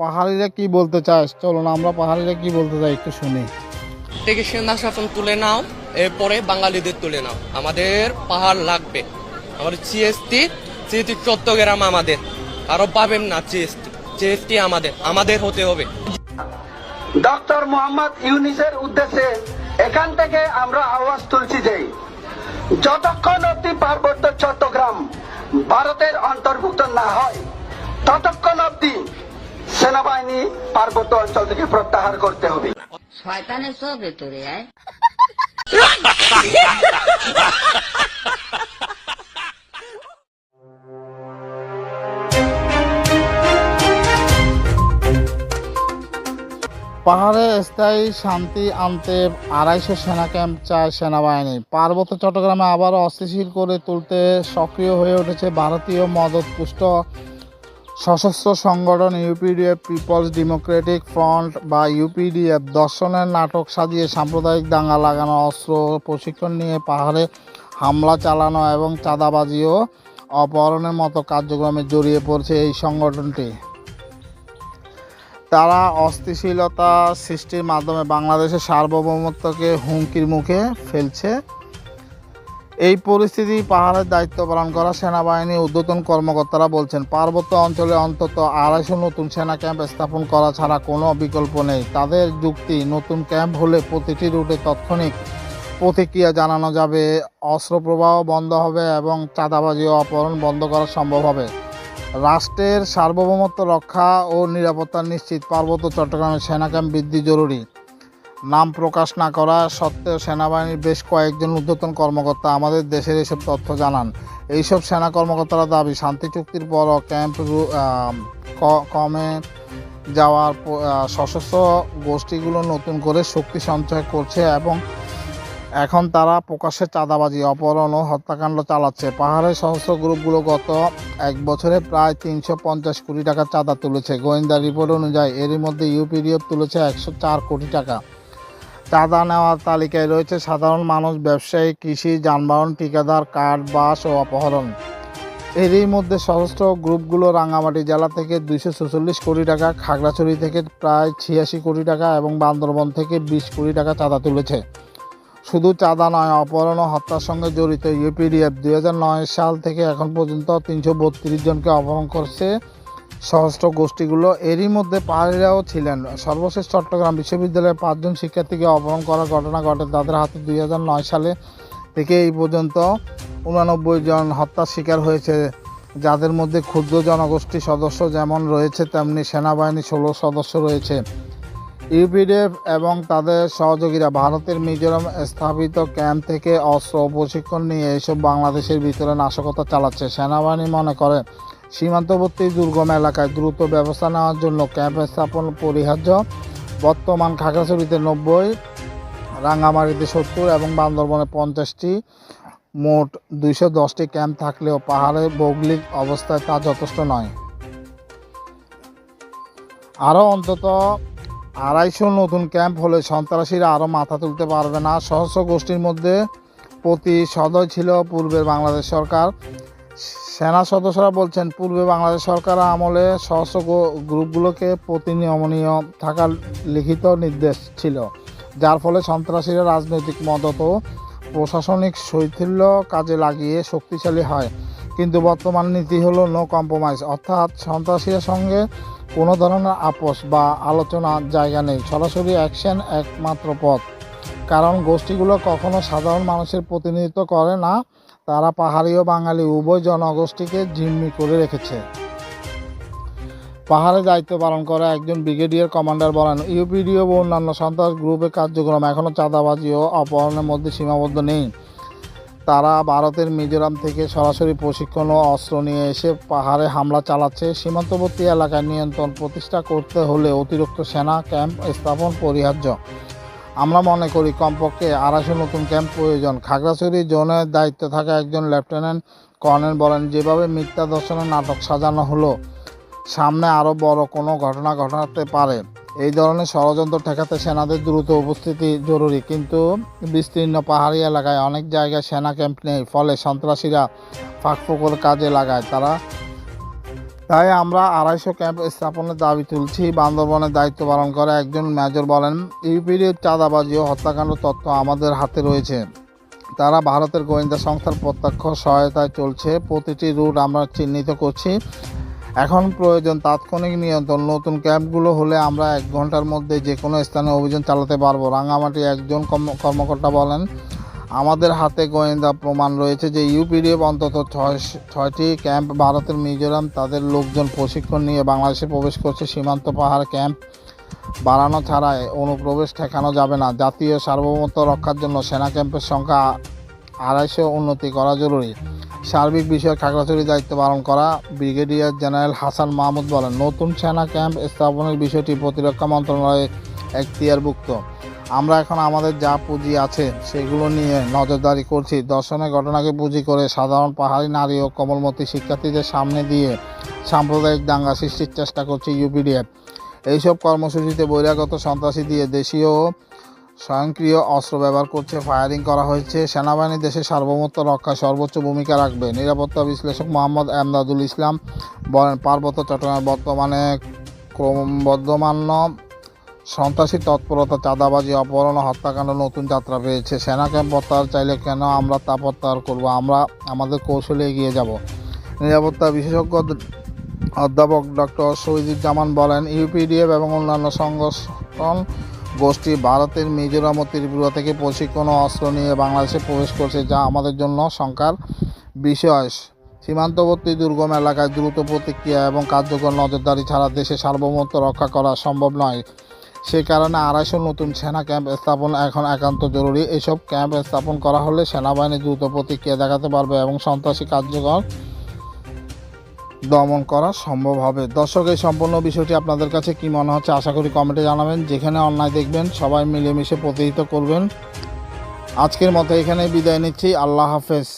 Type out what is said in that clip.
পাহাড়িরা কি বলতে চাস? চলো না আমরা পাহাড়িরা কি বলতে চাই একটু শুনি। থেকে সেনা শাসন তুলে নাও এরপরে বাঙালিদের তুলে নাও। আমাদের পাহাড় লাগবে। আমাদের জিএসটি জিএসটি চট্টগ্রাম আমাদের। আরও পাবেন না জিএসটি জিএসটি আমাদের। আমাদের হতে হবে। ডক্টর মোহাম্মদ ইউনিসের উদ্দেশ্যে এখান থেকে আমরা আওয়াজ তুলছি যে যতক্ষণ অব্দি পার্বত্য চট্টগ্রাম ভারতের অন্তর্ভুক্ত না হয় ততক্ষণ অব্দি সেনাবাহিনী পার্বত্য অঞ্চল থেকে প্রত্যাহার করতে হবে। শয়তানের সব ভেতরে পাহাড়ে স্থায়ী শান্তি আনতে আড়াইশো সেনা ক্যাম্প চায় সেনাবাহিনী। পার্বত্য চট্টগ্রামে আবারও অস্থিতিশীল করে তুলতে সক্রিয় হয়ে উঠেছে ভারতীয় মদতপুষ্ট সশস্ত্র সংগঠন ইউপিডিএফ পিপলস ডেমোক্রেটিক ফ্রন্ট বা ইউপিডিএফ দর্শনের নাটক সাজিয়ে সাম্প্রদায়িক দাঙ্গা লাগানো, অস্ত্র প্রশিক্ষণ নিয়ে পাহাড়ে হামলা চালানো এবং চাঁদাবাজি ও অপহরণের মতো কার্যক্রমে জড়িয়ে পড়ছে এই সংগঠনটি। তারা অস্থিতিশীলতা সৃষ্টির মাধ্যমে বাংলাদেশের সার্বভৌমত্বকে হুমকির মুখে ফেলছে। এই পরিস্থিতি পাহাড়ের দায়িত্ব পালন করা সেনাবাহিনী ঊর্ধ্বতন কর্মকর্তারা বলছেন, পার্বত্য অঞ্চলে অন্তত আড়াইশো নতুন সেনা ক্যাম্প স্থাপন করা ছাড়া কোনো বিকল্প নেই। তাদের যুক্তি, নতুন ক্যাম্প হলে প্রতিটি রুটে তাৎক্ষণিক প্রতিক্রিয়া জানানো যাবে, অস্ত্র প্রবাহ বন্ধ হবে এবং চাঁদাবাজি ও অপহরণ বন্ধ করা সম্ভব হবে। রাষ্ট্রের সার্বভৌমত্ব রক্ষা ও নিরাপত্তা নিশ্চিত, পার্বত্য চট্টগ্রামে সেনা ক্যাম্প বৃদ্ধি জরুরি। নাম প্রকাশ না করা সত্ত্বেও সেনাবাহিনীর বেশ কয়েকজন ঊর্ধ্বতন কর্মকর্তা আমাদের দেশের এসব তথ্য জানান। এইসব সেনা কর্মকর্তারা দাবি, শান্তি চুক্তির পরও ক্যাম্প কমে যাওয়ার সশস্ত্র গোষ্ঠীগুলো নতুন করে শক্তি সঞ্চয় করছে এবং এখন তারা প্রকাশ্যে চাঁদাবাজি, অপহরণ ও হত্যাকাণ্ড চালাচ্ছে। পাহাড়ের সশস্ত্র গ্রুপগুলো গত এক বছরে প্রায় তিনশো পঞ্চাশ কোটি টাকা চাঁদা তুলেছে। গোয়েন্দা রিপোর্ট অনুযায়ী এরই মধ্যে ইউপিডিএফ তুলেছে একশো চার কোটি টাকা। চাঁদা নেওয়ার তালিকায় রয়েছে সাধারণ মানুষ, ব্যবসায়ী, কৃষি, যানবাহন, ঠিকাদার কাঠ বাস ও অপহরণ। এরই মধ্যে সশস্ত্র গ্রুপগুলো রাঙামাটি জেলা থেকে দুইশো ছেচল্লিশ কোটি টাকা, খাগড়াছড়ি থেকে প্রায় ছিয়াশি কোটি টাকা এবং বান্দরবন থেকে বিশ কোটি টাকা চাঁদা তুলেছে। শুধু চাঁদা নয়, অপহরণ ও হত্যার সঙ্গে জড়িত ইউপিডিএফ দু হাজার নয় সাল থেকে এখন পর্যন্ত তিনশো বত্রিশ জনকে অপহরণ করছে সশস্ত্র গোষ্ঠীগুলো এরই মধ্যে পাহাড়িরাও ছিলেন। সর্বশেষ চট্টগ্রাম বিশ্ববিদ্যালয়ের পাঁচজন শিক্ষার্থীকে অপহরণ করার ঘটনা ঘটে তাদের হাতে দুই হাজার নয় সালে থেকে এই পর্যন্ত উনানব্বই জন হত্যার শিকার হয়েছে, যাদের মধ্যে ক্ষুদ্র জনগোষ্ঠী সদস্য যেমন রয়েছে, তেমনি সেনাবাহিনী ষোলো সদস্য রয়েছে। ইউপিডিএফ এবং তাদের সহযোগীরা ভারতের মিজোরাম স্থাপিত ক্যাম্প থেকে অস্ত্র প্রশিক্ষণ নিয়ে এসব বাংলাদেশের ভিতরে নাশকতা চালাচ্ছে। সেনাবাহিনী মনে করে সীমান্তবর্তী দুর্গম এলাকায় দ্রুত ব্যবস্থা নেওয়ার জন্য ক্যাম্প স্থাপন পরিহার্য। বর্তমান খাগড়াছড়িতে নব্বই, রাঙ্গামাটিতে সত্তর এবং বান্দরবনে পঞ্চাশটি। মোট দুইশো দশটি ক্যাম্প থাকলেও পাহাড়ের ভৌগোলিক অবস্থায় তা যথেষ্ট নয়। আরও অন্তত আড়াইশো নতুন ক্যাম্প হলে সন্ত্রাসীরা আরও মাথা তুলতে পারবে না। সহস্র গোষ্ঠীর মধ্যে প্রতি সদয় ছিল পূর্বের বাংলাদেশ সরকার। সেনা সদস্যরা বলছেন, পূর্বে বাংলাদেশ সরকার আমলে সহস্র গ্রুপগুলোকে প্রতিনিয়মনীয় থাকার লিখিত নির্দেশ ছিল, যার ফলে সন্ত্রাসীরা রাজনৈতিক মদত ও প্রশাসনিক শৈথিল্য কাজে লাগিয়ে শক্তিশালী হয়। কিন্তু বর্তমান নীতি হলো নো কম্প্রোমাইজ অর্থাৎ সন্ত্রাসীদের সঙ্গে কোনো ধরনের আপোষ বা আলোচনার জায়গা নেই, সরাসরি অ্যাকশন একমাত্র পথ। কারণ গোষ্ঠীগুলো কখনো সাধারণ মানুষের প্রতিনিধিত্ব করে না তারা পাহাড়ি ও বাঙালি উভয় জনগোষ্ঠীকে জিম্মি করে রেখেছে। পাহাড়ে দায়িত্ব পালন করা একজন ব্রিগেডিয়ার কমান্ডার বলেন, ইউপিডিও ও অন্যান্য সন্ত্রাস গ্রুপের কার্যক্রম এখনও চাঁদাবাজি ও অপহরণের মধ্যে সীমাবদ্ধ নেই। তারা ভারতের মিজোরাম থেকে সরাসরি প্রশিক্ষণ ও অস্ত্র নিয়ে এসে পাহাড়ে হামলা চালাচ্ছে। সীমান্তবর্তী এলাকায় নিয়ন্ত্রণ প্রতিষ্ঠা করতে হলে অতিরিক্ত সেনা, ক্যাম্প স্থাপন, পরিহার্য। আমরা মনে করি কমপক্ষে আড়াইশো নতুন ক্যাম্প প্রয়োজন। খাগড়াছড়ি জোনের দায়িত্বে থাকা একজন লেফটেন্যান্ট কর্নেল বলেন, যেভাবে মিথ্যা দর্শনের নাটক সাজানো হলো, সামনে আরও বড় কোনো ঘটনা ঘটাতে পারে। এই ধরনের ষড়যন্ত্র ঠেকাতে সেনাদের দ্রুত উপস্থিতি জরুরি। কিন্তু বিস্তীর্ণ পাহাড়ি এলাকায় অনেক জায়গায় সেনা ক্যাম্প নেই, ফলে সন্ত্রাসীরা ফাঁকফোকর কাজে লাগায়। তারা তাই আমরা আড়াইশো ক্যাম্প স্থাপনের দাবি তুলছি। বান্দরবনের দায়িত্ব পালন করে একজন মেজর বলেন ইউপিডির চাঁদাবাজি ও হত্যাকাণ্ড তথ্য আমাদের হাতে রয়েছে। তারা ভারতের গোয়েন্দা সংস্থার প্রত্যক্ষ সহায়তায় চলছে। প্রতিটি রুট আমরা চিহ্নিত করছি। এখন প্রয়োজন তাৎক্ষণিক নিয়ন্ত্রণ। নতুন ক্যাম্পগুলো হলে আমরা এক ঘণ্টার মধ্যে যে কোনো স্থানে অভিযান চালাতে পারব। রাঙামাটি একজন কর্ম- কর্মকর্তা বলেন আমাদের হাতে গোয়েন্দা প্রমাণ রয়েছে যে ইউপিডিএফ অন্তত ছয় ছয়টি ক্যাম্প ভারতের মিজোরাম, তাদের লোকজন প্রশিক্ষণ নিয়ে বাংলাদেশে প্রবেশ করছে। সীমান্ত পাহাড় ক্যাম্প বাড়ানো ছাড়াই অনুপ্রবেশ ঠেকানো যাবে না। জাতীয় সার্বভৌমত্ব রক্ষার জন্য সেনা ক্যাম্পের সংখ্যা আড়াইশো উন্নতি করা জরুরি। সার্বিক বিষয়ে খাগড়াছড়ি দায়িত্ব পালন করা ব্রিগেডিয়ার জেনারেল হাসান মাহমুদ বলেন, নতুন সেনা ক্যাম্প স্থাপনের বিষয়টি প্রতিরক্ষা মন্ত্রণালয়ের এখতিয়ারভুক্ত। আমরা এখন আমাদের যা পুঁজি আছে সেগুলো নিয়ে নজরদারি করছি। দর্শনের ঘটনাকে পুঁজি করে সাধারণ পাহাড়ি নারী ও কমলমতি শিক্ষার্থীদের সামনে দিয়ে সাম্প্রদায়িক দাঙ্গা সৃষ্টির চেষ্টা করছে ইউপিডিএফ। এইসব কর্মসূচিতে বহিরাগত সন্ত্রাসী দিয়ে দেশীয় স্বয়ংক্রিয় অস্ত্র ব্যবহার করছে, ফায়ারিং করা হয়েছে, সেনাবাহিনী দেশের সার্বভৌমত্ব রক্ষায় সর্বোচ্চ ভূমিকা রাখবে। নিরাপত্তা বিশ্লেষক মোহাম্মদ এমদাদুল ইসলাম বলেন, পার্বত্য চট্টগ্রামে বর্তমানে ক্রমবর্ধমান সন্ত্রাসী তৎপরতা, চাঁদাবাজি, অপহরণ হত্যাকাণ্ড নতুন যাত্রা পেয়েছে। সেনা ক্যাম্প প্রত্যাহার চাইলে কেন আমরা তা প্রত্যাহার করব? আমরা আমাদের কৌশলে এগিয়ে যাব। নিরাপত্তা বিশেষজ্ঞ অধ্যাপক ডক্টর শহীদুজ্জামান বলেন, ইউপিডিএফ এবং অন্যান্য সংগঠন গোষ্ঠী ভারতের মিজোরাম ও ত্রিপুরা থেকে প্রশিক্ষণ অস্ত্র নিয়ে বাংলাদেশে প্রবেশ করছে, যা আমাদের জন্য শঙ্কার বিষয়। সীমান্তবর্তী দুর্গম এলাকায় দ্রুত প্রতিক্রিয়া এবং কার্যকর নজরদারি ছাড়া দেশে সার্বভৌমত্ব রক্ষা করা সম্ভব নয়। সে কারণে আড়াইশো নতুন সেনা ক্যাম্প স্থাপন এখন একান্ত জরুরি। এসব ক্যাম্প স্থাপন করা হলে সেনাবাহিনী দ্রুত প্রতিক্রিয়া দেখাতে পারবে এবং সন্ত্রাসী কার্যকর দমন করা সম্ভব হবে। দর্শক, এই সম্পূর্ণ বিষয়টি আপনাদের কাছে কি মনে হচ্ছে আশা করি কমেন্টে জানাবেন। যেখানে অন্যায় দেখবেন, সবাই মিলেমিশে প্রতিহিত করবেন। আজকের মতো এখানে বিদায় নিচ্ছি। আল্লাহ হাফেজ।